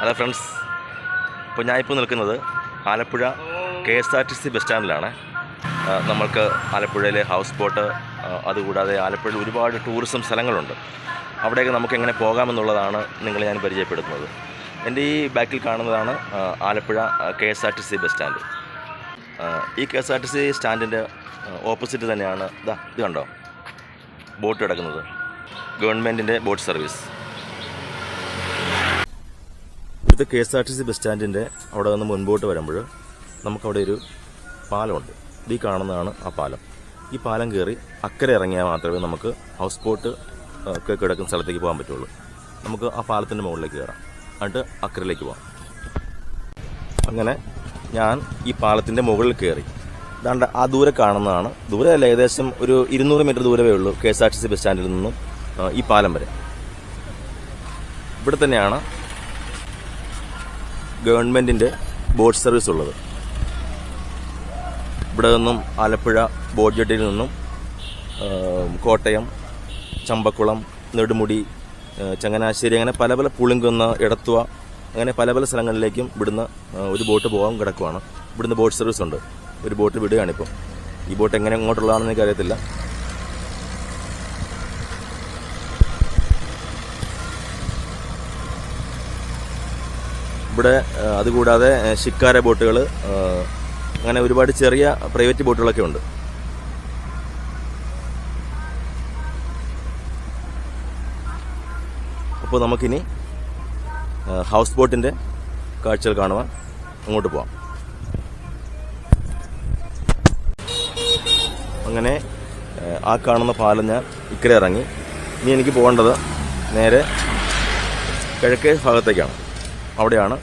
Hello friends. ഇപ്പോൾ ഞാനിപ്പോൾ നിൽക്കുന്നത് Alappuzha K S R T C bus സ്റ്റാൻഡിലാണ്. നമ്മൾക്ക് ആലപ്പുഴയിലെ ഹൗസ് ബോട്ട് അതുകൂടാതെ ആലപ്പുഴയിൽ ഒരുപാട് ടൂറിസം സ്ഥലങ്ങളുണ്ട്. അവിടെയൊക്കെ നമുക്ക് എങ്ങനെ പോകാമെന്നുള്ളതാണ് നിങ്ങളെ ഞാൻ പരിചയപ്പെടുത്തുന്നത്. എന്റെ ഈ ബാക്കിൽ കാണുന്നതാണ് Alappuzha K S R T C bus stand. ഈ K S R T C സ്റ്റാൻഡിന്റെ opposite തന്നെയാണ് ഇതാ ഇത് കണ്ടോ? ബോട്ട് കിടക്കുന്നത്. ഗവൺമെന്റിന്റെ ബോട്ട് സർവീസ്. ഇവിടുത്തെ K S R T C bus സ്റ്റാൻഡിന്റെ അവിടെ നിന്ന് മുൻപോട്ട് വരുമ്പോൾ നമുക്കവിടെ ഒരു പാലമുണ്ട്. ഈ കാണുന്നതാണ് ആ പാലം. ഈ പാലം കയറി അക്കരെ ഇറങ്ങിയാൽ മാത്രമേ നമുക്ക് ഹൗസ് ബോട്ട് ഒക്കെ കിടക്കുന്ന സ്ഥലത്തേക്ക് പോകാൻ പറ്റുള്ളൂ. നമുക്ക് ആ പാലത്തിന്റെ മുകളിലേക്ക് കയറാം. എന്നിട്ട് അക്കരയിലേക്ക് പോകാം. അങ്ങനെ ഞാൻ ഈ പാലത്തിന്റെ മുകളിൽ കയറി. ദാണ്ട് ആ ദൂരെ കാണുന്നതാണ്. ദൂരെ അല്ല ഏകദേശം ഒരു ഇരുന്നൂറ് മീറ്റർ ദൂരമേ ഉള്ളൂ K S R T C bus സ്റ്റാൻഡിൽ നിന്നും ഈ പാലം വരെ. ഇവിടെ തന്നെയാണ് ഗവൺമെന്റിന്റെ ബോട്ട് സർവീസ് ഉള്ളത്. ഇവിടെ നിന്നും ആലപ്പുഴ ബോട്ട് ജെട്ടിയിൽ നിന്നും കോട്ടയം ചമ്പക്കുളം നെടുമുടി ചങ്ങനാശ്ശേരി അങ്ങനെ പല പല പുളിങ്കുന്ന ഇടത്തുവ അങ്ങനെ പല പല സ്ഥലങ്ങളിലേക്കും ഇവിടുന്ന് ഒരു ബോട്ട് പോകാൻ കിടക്കുവാണ്. ഇവിടുന്ന് ബോട്ട് സർവീസ് ഉണ്ട്. ഒരു ബോട്ട് വിടുകയാണിപ്പോൾ ഈ ബോട്ട് എങ്ങനെ അങ്ങോട്ടുള്ളതാണെന്ന് എനിക്കറിയത്തില്ല. ഇവിടെ അതുകൂടാതെ ശിക്കാര ബോട്ടുകൾ അങ്ങനെ ഒരുപാട് ചെറിയ പ്രൈവറ്റ് ബോട്ടുകളൊക്കെ ഉണ്ട്. അപ്പോൾ നമുക്കിനി ഹൗസ് ബോട്ടിന്റെ കാഴ്ചകൾ കാണുവാൻ അങ്ങോട്ട് പോവാം. അങ്ങനെ ആ കാണുന്ന പാലം ഞാൻ ഇക്കരെ ഇറങ്ങി. ഇനി എനിക്ക് പോകേണ്ടത് നേരെ കിഴക്കേ ഭാഗത്തേക്കാണ്. അവിടെയാണ്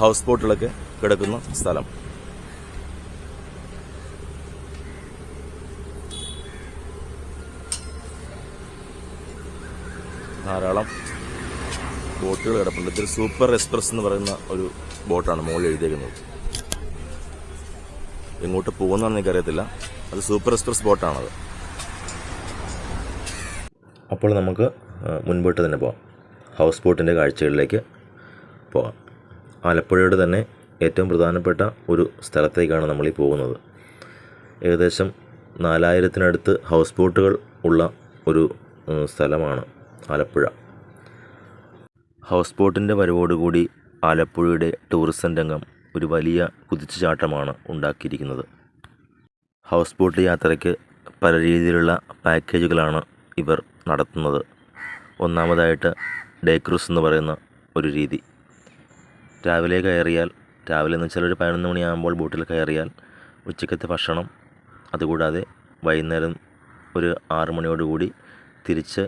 ഹൗസ് ബോട്ടുകളൊക്കെ കിടക്കുന്ന സ്ഥലം. ധാരാളം ബോട്ടുകൾ കിടപ്പുണ്ട്. ഇതൊരു സൂപ്പർ എക്സ്പ്രസ് എന്ന് പറയുന്ന ഒരു ബോട്ടാണ് മുകളിൽ എഴുതിയേക്കുന്നത്. എങ്ങോട്ട് പോകുന്നതെന്ന് എനിക്കറിയത്തില്ല. അത് സൂപ്പർ എക്സ്പ്രസ് ബോട്ടാണത്. അപ്പോൾ നമുക്ക് മുൻപോട്ട് തന്നെ പോകാം ഹൗസ് ബോട്ടിന്റെ കാഴ്ചകളിലേക്ക് പോകാം. ആലപ്പുഴയുടെ തന്നെ ഏറ്റവും പ്രധാനപ്പെട്ട ഒരു സ്ഥലത്തേക്കാണ് നമ്മൾ ഈ പോകുന്നത്. ഏകദേശം നാലായിരത്തിനടുത്ത് ഹൗസ് ബോട്ടുകൾ ഉള്ള ഒരു സ്ഥലമാണ് ആലപ്പുഴ. ഹൗസ് ബോട്ടിന്റെ വരവോടുകൂടി ആലപ്പുഴയുടെ ടൂറിസം രംഗം ഒരു വലിയ കുതിച്ചുചാട്ടമാണ് ഉണ്ടാക്കിയിരിക്കുന്നത്. ഹൗസ് ബോട്ട് യാത്രയ്ക്ക് പല രീതിയിലുള്ള പാക്കേജുകളാണ് ഇവർ നടത്തുന്നത്. ഒന്നാമതായിട്ട് ഡേ ക്രൂസ് എന്ന് പറയുന്ന ഒരു രീതി. രാവിലെ കയറിയാൽ രാവിലെ എന്ന് വെച്ചാൽ ഒരു പതിനൊന്ന് മണിയാകുമ്പോൾ ബോട്ടിൽ കയറിയാൽ ഉച്ചക്കത്തെ ഭക്ഷണം അതുകൂടാതെ വൈകുന്നേരം ഒരു ആറ് മണിയോടുകൂടി തിരിച്ച്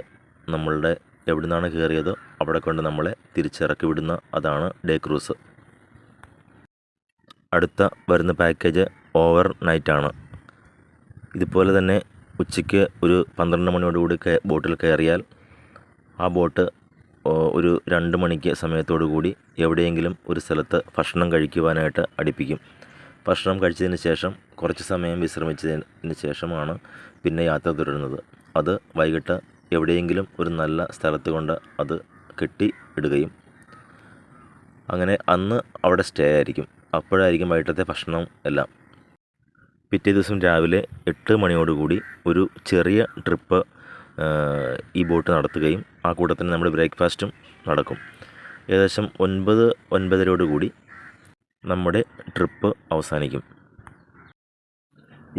നമ്മളുടെ എവിടെ നിന്നാണ് കയറിയത് അവിടെ കൊണ്ട് നമ്മളെ തിരിച്ചിറക്കി വിടുന്ന അതാണ് ഡേ ക്രൂസ്. അടുത്ത വരുന്ന പാക്കേജ് ഓവർ നൈറ്റാണ് ഇതുപോലെ തന്നെ ഉച്ചയ്ക്ക് ഒരു പന്ത്രണ്ട് മണിയോടുകൂടി ബോട്ടിൽ കയറിയാൽ ആ ബോട്ട് ഒരു രണ്ട് മണിക്ക് സമയത്തോടു കൂടി എവിടെയെങ്കിലും ഒരു സ്ഥലത്ത് ഭക്ഷണം കഴിക്കുവാനായിട്ട് അടുപ്പിക്കും. ഭക്ഷണം കഴിച്ചതിന് ശേഷം കുറച്ച് സമയം വിശ്രമിച്ചതിന് ശേഷമാണ് പിന്നെ യാത്ര തുടരുന്നത്. അത് വൈകിട്ട് എവിടെയെങ്കിലും ഒരു നല്ല സ്ഥലത്ത് കൊണ്ട് അത് കെട്ടി ഇടുകയും. അങ്ങനെ അന്ന് അവിടെ സ്റ്റേ ആയിരിക്കും. അപ്പോഴായിരിക്കും വൈകിട്ടത്തെ ഭക്ഷണം എല്ലാം. പിറ്റേ ദിവസം രാവിലെ എട്ട് മണിയോടുകൂടി ഒരു ചെറിയ ട്രിപ്പ് ഈ ബോട്ട് നടത്തുകയും ആ കൂട്ടത്തിന് നമ്മുടെ ബ്രേക്ക്ഫാസ്റ്റും നടക്കും. ഏകദേശം ഒൻപത് ഒൻപതരയോടുകൂടി നമ്മുടെ ട്രിപ്പ് അവസാനിക്കും.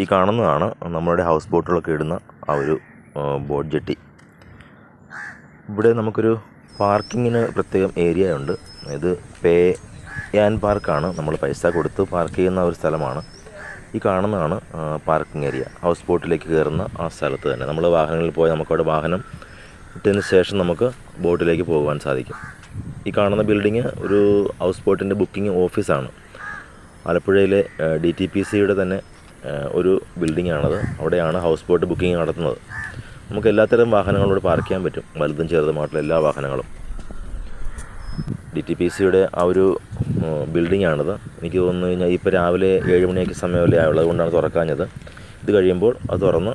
ഈ കാണുന്നതാണ് നമ്മളുടെ ഹൗസ് ബോട്ടുകളൊക്കെ ഇടുന്ന ആ ഒരു ബോട്ട് ജെട്ടി. ഇവിടെ നമുക്കൊരു പാർക്കിങ്ങിന് പ്രത്യേകം ഏരിയ ഉണ്ട്. ഇത് പേ ആൻഡ് പാർക്കാണ്. നമ്മൾ പൈസ കൊടുത്ത് പാർക്ക് ചെയ്യുന്ന ഒരു സ്ഥലമാണ്. ഈ കാണുന്നതാണ് പാർക്കിംഗ് ഏരിയ ഹൗസ് ബോട്ടിലേക്ക് കയറുന്ന ആ സ്ഥലത്ത് തന്നെ. നമ്മൾ വാഹനങ്ങളിൽ പോയി നമുക്കവിടെ വാഹനം ഇട്ടതിന് ശേഷം നമുക്ക് ബോട്ടിലേക്ക് പോകുവാൻ സാധിക്കും. ഈ കാണുന്ന ബിൽഡിങ് ഒരു ഹൗസ് ബോട്ടിന്റെ ബുക്കിംഗ് ഓഫീസാണ് ആലപ്പുഴയിലെ ഡി ടി പി സിയുടെ തന്നെ ഒരു ബിൽഡിംഗ് ആണത്. അവിടെയാണ് ഹൗസ് ബോട്ട് ബുക്കിംഗ് നടത്തുന്നത്. നമുക്ക് എല്ലാത്തരം വാഹനങ്ങളോട് പാർക്ക് ചെയ്യാൻ പറ്റും. വലുതും ചെറുതുമായിട്ടുള്ള എല്ലാ വാഹനങ്ങളും. ഡി ടി പി സിയുടെ ആ ഒരു ബിൽഡിംഗ് ആണിത് എനിക്ക് തോന്നുന്നു കഴിഞ്ഞാൽ ഇപ്പോൾ രാവിലെ ഏഴ് മണിയൊക്കെ സമയമല്ലേ ആയുള്ളൂ അതുകൊണ്ടാണ് തുറക്കാഞ്ഞത്. ഇത് കഴിയുമ്പോൾ അത് തുറന്ന്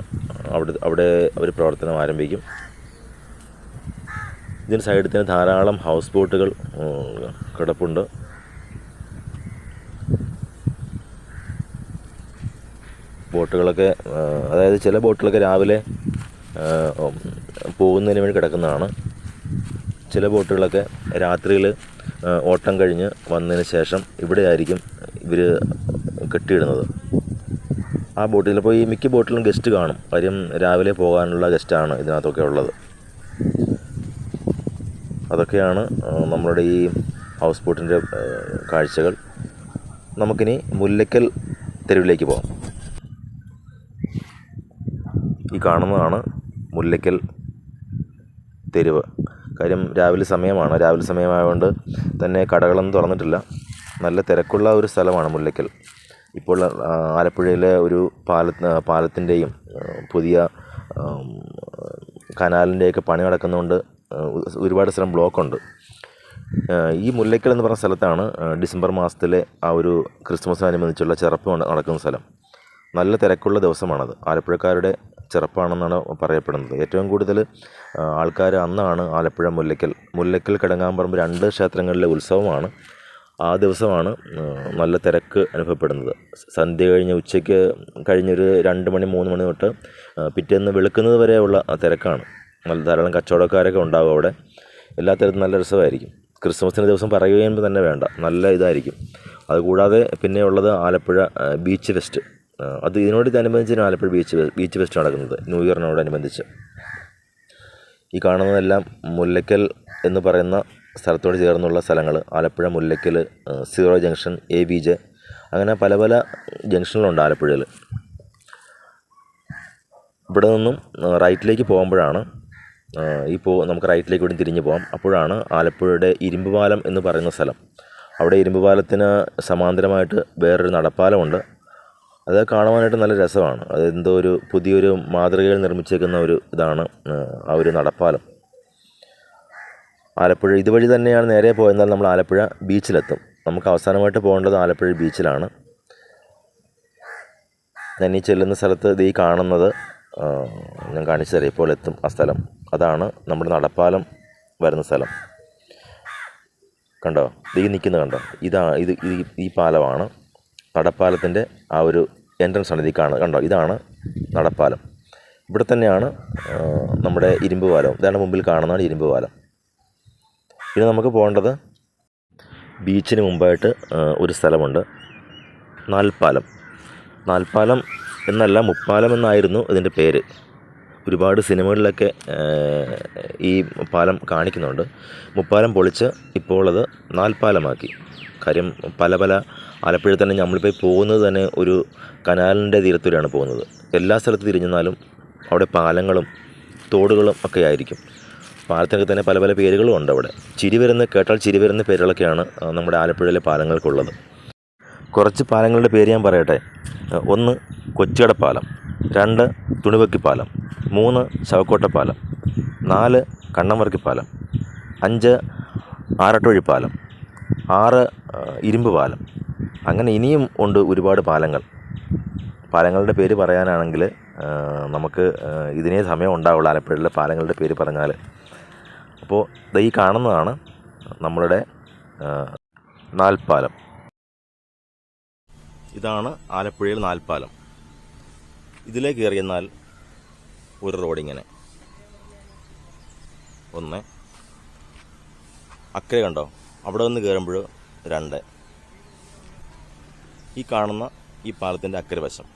അവിടെ അവിടെ അവർ പ്രവർത്തനം ആരംഭിക്കും. ഇതിന് സൈഡിൽ തന്നെ ധാരാളം ഹൗസ് ബോട്ടുകൾ കിടപ്പുണ്ട്. ബോട്ടുകളൊക്കെ അതായത് ചില ബോട്ടുകളൊക്കെ രാവിലെ പോകുന്നതിന് വേണ്ടി കിടക്കുന്നതാണ്. ചില ബോട്ടുകളൊക്കെ രാത്രിയിൽ ഓട്ടം കഴിഞ്ഞ് വന്നതിന് ശേഷം ഇവിടെ ആയിരിക്കും ഇവർ കെട്ടിയിടുന്നത്. ആ ബോട്ടിൽ പോയി ഈ മിക്ക ബോട്ടിലും ഗസ്റ്റ് കാണും. കാര്യം രാവിലെ പോകാനുള്ള ഗസ്റ്റാണ് ഇതിനകത്തൊക്കെ ഉള്ളത്. അതൊക്കെയാണ് നമ്മളുടെ ഈ ഹൗസ് ബോട്ടിന്റെ കാഴ്ചകൾ. നമുക്കിനി മുല്ലയ്ക്കൽ തെരുവിലേക്ക് പോകാം. ഈ കാണുന്നതാണ് മുല്ലയ്ക്കൽ തെരുവ്. കാര്യം രാവിലെ സമയമാണ്. രാവിലെ സമയമായതുകൊണ്ട് തന്നെ കടകളൊന്നും തുറന്നിട്ടില്ല. നല്ല തിരക്കുള്ള ഒരു സ്ഥലമാണ് മുല്ലയ്ക്കൽ. ഇപ്പോൾ ആലപ്പുഴയിലെ ഒരു പാല പാലത്തിന്റെയും പുതിയ കനാലിന്റെയൊക്കെ പണി നടക്കുന്നതുകൊണ്ട് ഒരുപാട് സ്ഥലം ബ്ലോക്കുണ്ട്. ഈ മുല്ലയ്ക്കൽ എന്ന് പറഞ്ഞ സ്ഥലത്താണ് ഡിസംബർ മാസത്തിലെ ആ ഒരു ക്രിസ്മസിനനുബന്ധിച്ചുള്ള ചെറുപ്പം നട- നടക്കുന്ന സ്ഥലം. നല്ല തിരക്കുള്ള ദിവസമാണത്. ആലപ്പുഴക്കാരുടെ ചെറുപ്പാണെന്നാണ് പറയപ്പെടുന്നത്. ഏറ്റവും കൂടുതൽ ആൾക്കാർ അന്നാണ് ആലപ്പുഴ മുല്ലയ്ക്കൽ മുല്ലയ്ക്കൽ കിടങ്ങാമ്പറമ്പ് രണ്ട് ക്ഷേത്രങ്ങളിലെ ഉത്സവമാണ്. ആ ദിവസമാണ് നല്ല തിരക്ക് അനുഭവപ്പെടുന്നത്. സന്ധ്യ കഴിഞ്ഞ് ഉച്ചയ്ക്ക് കഴിഞ്ഞൊരു രണ്ട് മണി മൂന്ന് മണി തൊട്ട് പിറ്റേന്ന് വെളുക്കുന്നത് വരെയുള്ള തിരക്കാണ്. നല്ല ധാരാളം കച്ചവടക്കാരൊക്കെ ഉണ്ടാവും അവിടെ. എല്ലാ തരത്തിലും നല്ല രസമായിരിക്കും. ക്രിസ്മസിന്റെ ദിവസം പറയുകയും തന്നെ വേണ്ട നല്ല ഇതായിരിക്കും. അതുകൂടാതെ പിന്നെയുള്ളത് ആലപ്പുഴ ബീച്ച് ഫെസ്റ്റ്. അത് ഇതിനോട് അനുബന്ധിച്ചാണ് ആലപ്പുഴ ബീച്ച് ബീച്ച് ഫെസ്റ്റ് നടക്കുന്നത് ന്യൂ ഇയറിനോടനുബന്ധിച്ച്. ഈ കാണുന്നതെല്ലാം മുല്ലക്കൽ എന്ന് പറയുന്ന സ്ഥലത്തോട് ചേർന്നുള്ള സ്ഥലങ്ങൾ Alappuzha Mullakkal zero junction A B J അങ്ങനെ പല പല ജംഗ്ഷനുകളുണ്ട് ആലപ്പുഴയിൽ. ഇവിടെ നിന്നും റൈറ്റിലേക്ക് പോകുമ്പോഴാണ് ഇപ്പോൾ നമുക്ക് റൈറ്റിലേക്ക് കൂടി തിരിഞ്ഞ് പോകാം. അപ്പോഴാണ് ആലപ്പുഴയുടെ ഇരുമ്പ് പാലം എന്ന് പറയുന്ന സ്ഥലം. അവിടെ ഇരുമ്പ് പാലത്തിന് സമാന്തരമായിട്ട് വേറൊരു നടപ്പാലമുണ്ട്. അത് കാണുവാനായിട്ട് നല്ല രസമാണ്. അത് എന്തോ ഒരു പുതിയൊരു മാതൃകയിൽ നിർമ്മിച്ചേക്കുന്ന ഒരു ഇതാണ് ആ, ഒരു നടപ്പാലം. ആലപ്പുഴ ഇതുവഴി തന്നെയാണ് നേരെ പോയെന്നാൽ നമ്മൾ ആലപ്പുഴ ബീച്ചിലെത്തും. നമുക്ക് അവസാനമായിട്ട് പോകേണ്ടത് ആലപ്പുഴ ബീച്ചിലാണ്. ഞാൻ ഈ ചെല്ലുന്ന സ്ഥലത്ത് ഇത് ഈ കാണുന്നത് ഞാൻ കാണിച്ചു തരാം. ഇപ്പോൾ എത്തും ആ സ്ഥലം. അതാണ് നമ്മുടെ നടപ്പാലം വരുന്ന സ്ഥലം. കണ്ടോ? ഇത് ഈ നിൽക്കുന്നത് കണ്ടോ? ഇതാ ഇത് ഈ പാലമാണ് നടപ്പാലത്തിന്റെ ആ ഒരു എൻട്രൻസ് ആണ്. ഇത് കാണുന്നത് കണ്ടോ? ഇതാണ് നടപ്പാലം. ഇവിടെ തന്നെയാണ് നമ്മുടെ ഇരുമ്പ് പാലം. ഇതാണ് മുമ്പിൽ കാണുന്നതാണ് ഇരുമ്പ് പാലം. പിന്നെ നമുക്ക് പോകേണ്ടത് ബീച്ചിന് മുമ്പായിട്ട് ഒരു സ്ഥലമുണ്ട്. നാൽപ്പാലം. നാൽപ്പാലം എന്നല്ല മുപ്പാലം എന്നായിരുന്നു ഇതിന്റെ പേര്. ഒരുപാട് സിനിമകളിലൊക്കെ ഈ പാലം കാണിക്കുന്നുണ്ട്. മുപ്പാലം പൊളിച്ച് ഇപ്പോൾ അത് നാൽപ്പാലമാക്കി. കാര്യം പല പല ആലപ്പുഴ തന്നെ നമ്മളിപ്പോൾ പോകുന്നത് തന്നെ ഒരു കനാലിന്റെ തീരത്തൂടെയാണ് പോകുന്നത്. എല്ലാ സ്ഥലത്ത് തിരിഞ്ഞെന്നാലും അവിടെ പാലങ്ങളും തോടുകളും ഒക്കെ ആയിരിക്കും. പാലത്തിനൊക്കെ തന്നെ പല പല പേരുകളും ഉണ്ട് അവിടെ. ചിരി വരുന്ന കേട്ടാൽ ചിരി വരുന്ന പേരുകളൊക്കെയാണ് നമ്മുടെ ആലപ്പുഴയിലെ പാലങ്ങൾക്കുള്ളത്. കുറച്ച് പാലങ്ങളുടെ പേര് ഞാൻ പറയട്ടെ. ഒന്ന് ഒന്ന് പാലം രണ്ട് തുണിവക്കിപ്പാലം മൂന്ന് ശവക്കോട്ടപ്പാലം നാല് കണ്ണമർക്കിപ്പാലം അഞ്ച് ആറട്ടൊഴിപ്പാലം ആറ് ഇരുമ്പ് പാലം. അങ്ങനെ ഇനിയും ഉണ്ട് ഒരുപാട് പാലങ്ങൾ. പാലങ്ങളുടെ പേര് പറയാനാണെങ്കിൽ നമുക്ക് ഇതിനേ സമയം ഉണ്ടാവുള്ളൂ ആലപ്പുഴയിലെ പാലങ്ങളുടെ പേര് പറഞ്ഞാൽ. അപ്പോൾ ഈ കാണുന്നതാണ് നമ്മളുടെ നാൽപ്പാലം. ഇതാണ് ആലപ്പുഴയിൽ നാൽപ്പാലം. ഇതിലേക്ക് കയറിയെന്നാൽ ഒരു റോഡിങ്ങനെ ഒന്ന്. അക്കരെ കണ്ടോ? അവിടെ നിന്ന് കയറുമ്പോൾ രണ്ട്. ഈ കാണുന്ന ഈ പാലത്തിന്റെ അക്കരെ വശം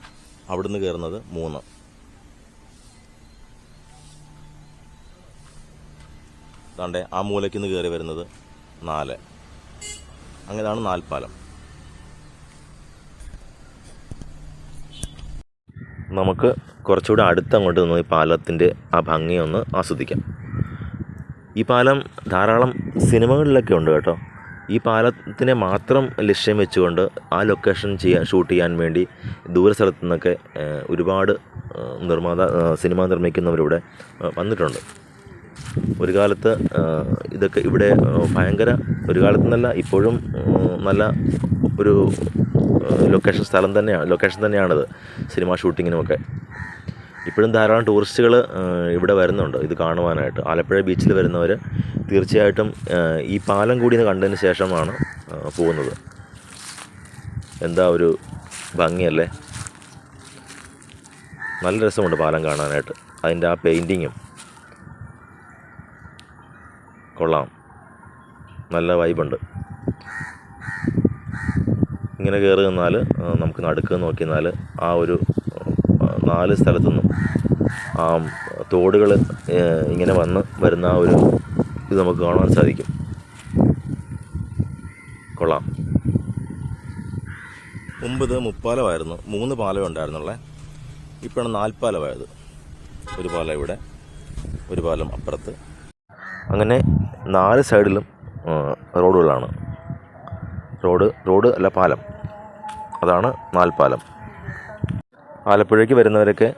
അവിടെ നിന്ന് കയറുന്നത് മൂന്ന്. അതാണ്ട് ആ മൂലയ്ക്ക് നിന്ന് കയറി വരുന്നത് നാല്. അങ്ങനെയാണ് നാൽപ്പാലം. നമുക്ക് കുറച്ചുകൂടെ അടുത്തങ്ങോട്ട് നിന്ന് ഈ പാലത്തിന്റെ ആ ഭംഗി ഒന്ന് ആസ്വദിക്കാം. ഈ പാലം ധാരാളം സിനിമകളിലൊക്കെ ഉണ്ട് കേട്ടോ. ഈ പാലത്തിനെ മാത്രം ലക്ഷ്യം വെച്ചുകൊണ്ട് ആ ലൊക്കേഷൻ ചെയ്യാൻ ഷൂട്ട് ചെയ്യാൻ വേണ്ടി ദൂര സ്ഥലത്തു നിന്നൊക്കെ ഒരുപാട് നിർമ്മാത സിനിമ നിർമ്മിക്കുന്നവരിവിടെ വന്നിട്ടുണ്ട്. ഒരു കാലത്ത് ഇതൊക്കെ ഇവിടെ ഭയങ്കര ഒരു കാലത്തെന്നല്ല ഇപ്പോഴും നല്ല ഒരു ലൊക്കേഷൻ സ്ഥലം തന്നെയാണ് ലൊക്കേഷൻ തന്നെയാണിത്. സിനിമ ഷൂട്ടിങ്ങിനുമൊക്കെ ഇപ്പോഴും ധാരാളം ടൂറിസ്റ്റുകൾ ഇവിടെ വരുന്നുണ്ട്. ഇത് കാണുവാനായിട്ട്. ആലപ്പുഴ ബീച്ചിൽ വരുന്നവർ തീർച്ചയായിട്ടും ഈ പാലം കൂടി ഒന്ന് കണ്ടതിന് ശേഷമാണ് പോകുന്നത്. എന്താ ഒരു ഭംഗിയല്ലേ? നല്ല രസമുണ്ട് പാലം കാണാനായിട്ട്. അതിന്റെ ആ പെയിന്റിങ്ങും കൊള്ളാം. നല്ല വൈബുണ്ട് ഇങ്ങനെ കയറി നിന്നാൽ നമുക്ക് നടുക്ക് നോക്കി ആ ഒരു നാല് സ്ഥലത്തു നിന്നും ആ തോടുകൾ ഇങ്ങനെ വന്ന് വരുന്ന ആ ഒരു ഇത് നമുക്ക് കാണാൻ സാധിക്കും. കൊള്ളാം. മുമ്പ് ഇത് മുപ്പാലമായിരുന്നു. മൂന്ന് പാലം ഉണ്ടായിരുന്നുള്ളേ. ഇപ്പോഴാണ് നാൽപ്പാലമായത്. ഒരു പാലം ഇവിടെ ഒരു പാലം അപ്പുറത്ത്. അങ്ങനെ നാല് സൈഡിലും റോഡുകളാണ്. റോഡ് റോഡ് അല്ല പാലം. അതാണ് നാൽപ്പാലം. ആലപ്പുഴയ്ക്ക് വരുന്നവരൊക്കെ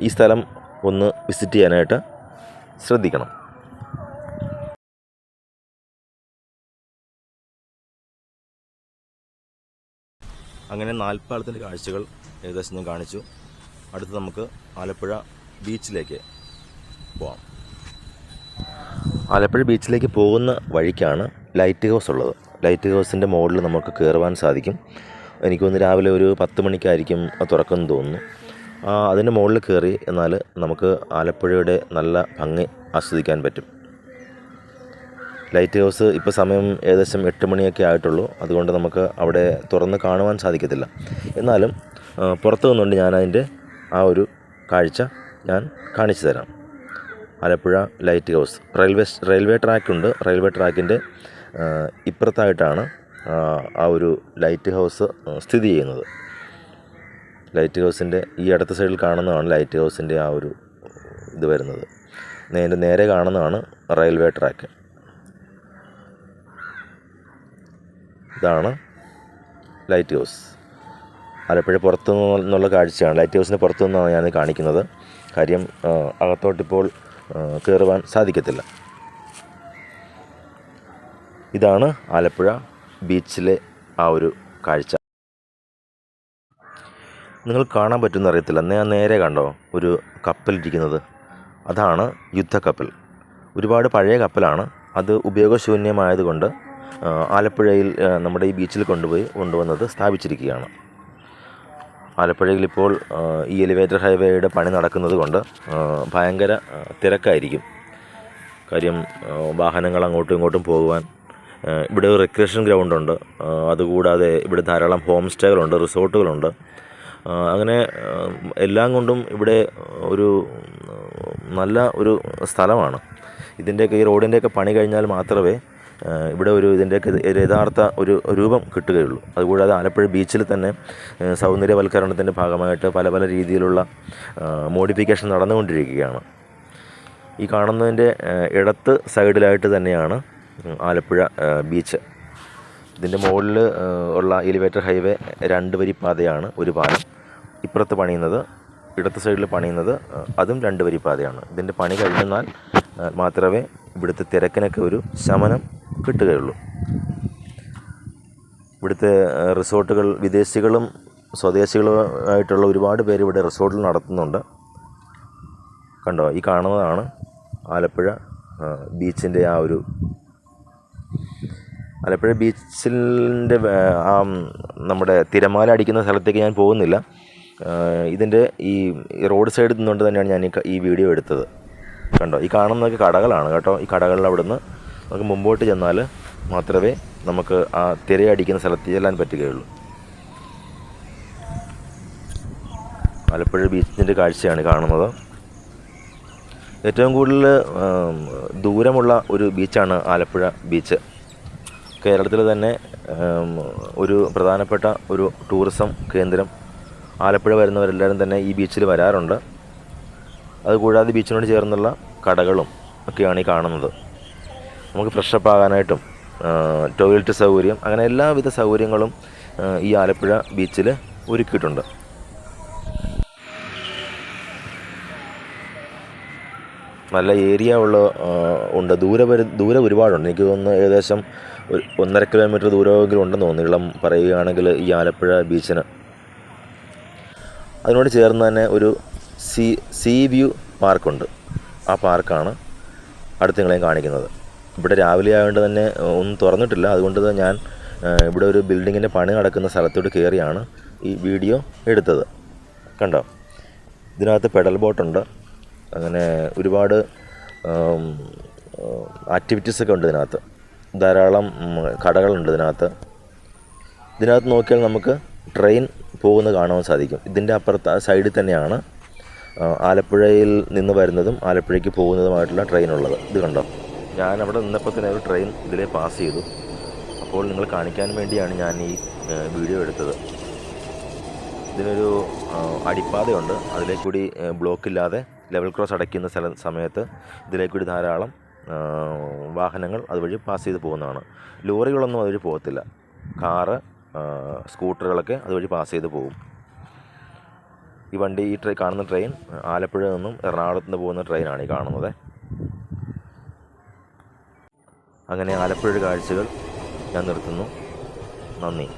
ഈ സ്ഥലം ഒന്ന് വിസിറ്റ് ചെയ്യാനായിട്ട് ശ്രദ്ധിക്കണം. അങ്ങനെ നാൽപ്പാളത്തിന്റെ കാഴ്ചകൾ ഏകദേശം ഞാൻ കാണിച്ചു. അടുത്ത് നമുക്ക് ആലപ്പുഴ ബീച്ചിലേക്ക് പോവാം. ആലപ്പുഴ ബീച്ചിലേക്ക് പോകുന്ന വഴിക്കാണ് ലൈറ്റ് ഹൗസ് ഉള്ളത്. ലൈറ്റ് ഹൗസിന്റെ മുകളിൽ നമുക്ക് കയറുവാൻ സാധിക്കും. എനിക്കൊന്ന് രാവിലെ ഒരു പത്ത് മണിക്കായിരിക്കും തുറക്കുമെന്ന് തോന്നുന്നു. അതിന്റെ മുകളിൽ കയറി എന്നാൽ നമുക്ക് ആലപ്പുഴയുടെ നല്ല ഭംഗി ആസ്വദിക്കാൻ പറ്റും. ലൈറ്റ് ഹൗസ് ഇപ്പോൾ സമയം ഏകദേശം എട്ട് മണിയൊക്കെ ആയിട്ടുള്ളൂ. അതുകൊണ്ട് നമുക്ക് അവിടെ തുറന്ന് കാണുവാൻ സാധിക്കത്തില്ല. എന്നാലും പുറത്തു നിന്നുകൊണ്ട് ഞാൻ അതിന്റെ ആ ഒരു കാഴ്ച ഞാൻ കാണിച്ചു തരാം. Alappuzha lighthouse. Railway railway ട്രാക്കുണ്ട്. റെയിൽവേ ട്രാക്കിന്റെ ഇപ്പുറത്തായിട്ടാണ് ആ, ഒരു ലൈറ്റ് ഹൗസ് സ്ഥിതി ചെയ്യുന്നത്. ലൈറ്റ് ഹൗസിന്റെ ഈ അടുത്ത സൈഡിൽ കാണുന്നതാണ് ലൈറ്റ് ഹൗസിന്റെ ആ ഒരു ഇത് വരുന്നത്. നേരെ നേരെ കാണുന്നതാണ് റെയിൽവേ ട്രാക്ക് ഇതാണ് ലൈറ്റ് ഹൗസ് ആലപ്പുഴ പുറത്തു നിന്നുള്ള കാഴ്ചയാണ്. ലൈറ്റ് ഹൗസിന് പുറത്തു നിന്നാണ് ഞാൻ കാണിക്കുന്നത്. കാര്യം അകത്തോട്ടിപ്പോൾ കയറുവാൻ സാധിക്കത്തില്ല. ഇതാണ് ആലപ്പുഴ ബീച്ചിലെ ആ ഒരു കാഴ്ച. നിങ്ങൾ കാണാൻ പറ്റുമെന്ന് അറിയത്തില്ല. ഞാൻ നേരെ കണ്ടോ? ഒരു കപ്പലിരിക്കുന്നത്. അതാണ് യുദ്ധക്കപ്പൽ. ഒരുപാട് പഴയ കപ്പലാണ്. അത് ഉപയോഗശൂന്യമായതുകൊണ്ട് ആലപ്പുഴയിൽ നമ്മുടെ ഈ ബീച്ചിൽ കൊണ്ടുപോയി കൊണ്ടുവന്നത് സ്ഥാപിച്ചിരിക്കുകയാണ്. ആലപ്പുഴയിൽ ഇപ്പോൾ ഈ എലിവേറ്റർ ഹൈവേയുടെ പണി നടക്കുന്നത് കൊണ്ട് ഭയങ്കര തിരക്കായിരിക്കും. കാര്യം വാഹനങ്ങൾ അങ്ങോട്ടും ഇങ്ങോട്ടും പോകുവാൻ ഇവിടെ ഒരു റിക്രിയേഷൻ ഗ്രൗണ്ടുണ്ട് അതുകൂടാതെ ഇവിടെ ധാരാളം ഹോം സ്റ്റേകളുണ്ട് റിസോർട്ടുകളുണ്ട് അങ്ങനെ എല്ലാം കൊണ്ടും ഇവിടെ ഒരു നല്ല ഒരു സ്ഥലമാണ്. ഇതിന്റെയൊക്കെ ഈ റോഡിന്റെയൊക്കെ പണി കഴിഞ്ഞാൽ മാത്രമേ ഇവിടെ ഒരു ഇതിന്റെയൊക്കെ യഥാർത്ഥ ഒരു രൂപം കിട്ടുകയുള്ളൂ. അതുകൂടാതെ ആലപ്പുഴ ബീച്ചിൽ തന്നെ സൗന്ദര്യവൽക്കരണത്തിന്റെ ഭാഗമായിട്ട് പല പല രീതിയിലുള്ള മോഡിഫിക്കേഷൻ നടന്നുകൊണ്ടിരിക്കുകയാണ്. ഈ കാണുന്നതിന്റെ ഇടത്ത് സൈഡിലായിട്ട് തന്നെയാണ് ആലപ്പുഴ ബീച്ച് ഇതിന്റെ മുകളിൽ ഉള്ള എലിവേറ്റർ ഹൈവേ രണ്ട് വരി പാതയാണ് ഒരു പാലം. ഇപ്പുറത്ത് പണിയുന്നത് ഇടത്ത് സൈഡിൽ പണിയുന്നത് അതും രണ്ട് വരി പാതയാണ്. ഇതിന്റെ പണി കഴിഞ്ഞെന്നാൽ മാത്രമേ ഇവിടുത്തെ തിരക്കിനൊക്കെ ഒരു ശമനം കിട്ടുകയുള്ളൂ. ഇവിടുത്തെ റിസോർട്ടുകൾ വിദേശികളും സ്വദേശികളുമായിട്ടുള്ള ഒരുപാട് പേര് ഇവിടെ റിസോർട്ടിൽ നടത്തുന്നുണ്ട്. കണ്ടോ? ഈ കാണുന്നതാണ് ആലപ്പുഴ ബീച്ചിന്റെ ആ ഒരു ആലപ്പുഴ ബീച്ചിന്റെ നമ്മുടെ തിരമാല അടിക്കുന്ന സ്ഥലത്തേക്ക് ഞാൻ പോകുന്നില്ല. ഇതിന്റെ ഈ റോഡ് സൈഡിൽ നിന്നുകൊണ്ട് തന്നെയാണ് ഞാൻ ഈ വീഡിയോ എടുത്തത്. കണ്ടോ? ഈ കാണുന്നതൊക്കെ കടകളാണ് കേട്ടോ. ഈ കടകളിൽ അവിടുന്ന് നമുക്ക് മുമ്പോട്ട് ചെന്നാൽ മാത്രമേ നമുക്ക് ആ തിരയടിക്കുന്ന സ്ഥലത്ത് ചെല്ലാൻ പറ്റുകയുള്ളൂ. ആലപ്പുഴ ബീച്ചിന്റെ കാഴ്ചയാണ് കാണുന്നത്. ഏറ്റവും കൂടുതൽ ദൂരമുള്ള ഒരു ബീച്ചാണ് ആലപ്പുഴ ബീച്ച്. കേരളത്തിൽ തന്നെ ഒരു പ്രധാനപ്പെട്ട ഒരു ടൂറിസം കേന്ദ്രം ആലപ്പുഴ വരുന്നവരെല്ലാവരും തന്നെ ഈ ബീച്ചിൽ വരാറുണ്ട്. അതുകൂടാതെ ബീച്ചിനോട് ചേർന്നുള്ള കടകളും ഒക്കെയാണ് ഈ കാണുന്നത്. നമുക്ക് ഫ്രഷപ്പ് ആകാനായിട്ടും ടോയ്ലറ്റ് സൗകര്യം അങ്ങനെ എല്ലാവിധ സൗകര്യങ്ങളും ഈ ആലപ്പുഴ ബീച്ചിൽ ഒരുക്കിയിട്ടുണ്ട്. നല്ല ഏരിയ ഉള്ള ഉണ്ട്. ദൂരെ വരെ ദൂരെ ഒരുപാടുണ്ട്. എനിക്ക് തോന്നുന്നു ഏകദേശം ഒരു ഒന്നര കിലോമീറ്റർ ദൂരമെങ്കിലും ഉണ്ടെന്ന് തോന്നുന്നു. നീളം പറയുകയാണെങ്കിൽ ഈ ആലപ്പുഴ ബീച്ചിന്. അതിനോട് ചേർന്ന് തന്നെ ഒരു സീ സീ വ്യൂ പാർക്കുണ്ട്. ആ പാർക്കാണ് അടുത്ത് നിങ്ങളെയും കാണിക്കുന്നത്. ഇവിടെ രാവിലെ ആയതുകൊണ്ട് തന്നെ ഒന്നും തുറന്നിട്ടില്ല. അതുകൊണ്ട് തന്നെ ഞാൻ ഇവിടെ ഒരു ബിൽഡിങ്ങിന്റെ പണി നടക്കുന്ന സ്ഥലത്തോട്ട് കയറിയാണ് ഈ വീഡിയോ എടുത്തത്. കണ്ടോ? ഇതിനകത്ത് പെഡൽ ബോട്ടുണ്ട്. അങ്ങനെ ഒരുപാട് ആക്ടിവിറ്റീസൊക്കെ ഉണ്ട് ഇതിനകത്ത്. ധാരാളം കടകളുണ്ട് ഇതിനകത്ത്. ഇതിനകത്ത് നോക്കിയാൽ നമുക്ക് ട്രെയിൻ പോകുന്നത് കാണാൻ സാധിക്കും. ഇതിന്റെ അപ്പുറത്ത് സൈഡിൽ തന്നെയാണ് ആലപ്പുഴയിൽ നിന്ന് വരുന്നതും ആലപ്പുഴയ്ക്ക് പോകുന്നതുമായിട്ടുള്ള ട്രെയിൻ ഉള്ളത്. ഇത് കണ്ടോ? ഞാൻ അവിടെ നിന്നപ്പോൾ തന്നെ ഒരു ട്രെയിൻ ഇതിലെ പാസ് ചെയ്തു. അപ്പോൾ നിങ്ങൾ കാണിക്കാൻ വേണ്ടിയാണ് ഞാൻ ഈ വീഡിയോ എടുത്തത്. ഇതിനൊരു അടിപ്പാതയുണ്ട്. അതിലേക്കൂടി ബ്ലോക്കില്ലാതെ ലെവൽ ക്രോസ് അടയ്ക്കുന്ന സ്ഥല സമയത്ത് ഇതിലേക്ക് കൂടി ധാരാളം വാഹനങ്ങൾ അതുവഴി പാസ് ചെയ്ത് പോകുന്നതാണ്. ലോറികളൊന്നും അതുവഴി പോകത്തില്ല. കാറ് സ്കൂട്ടറുകളൊക്കെ അതുവഴി പാസ് ചെയ്ത് പോകും. ഈ വണ്ടി ഈ ട്രെയിൻ കാണുന്ന ട്രെയിൻ ആലപ്പുഴ നിന്നും എറണാകുളത്ത് നിന്ന് പോകുന്ന ട്രെയിനാണ് ഈ കാണുന്നത്. അങ്ങനെ ആലപ്പുഴ കാഴ്ചകൾ ഞാൻ നിർത്തുന്നു. നന്ദി.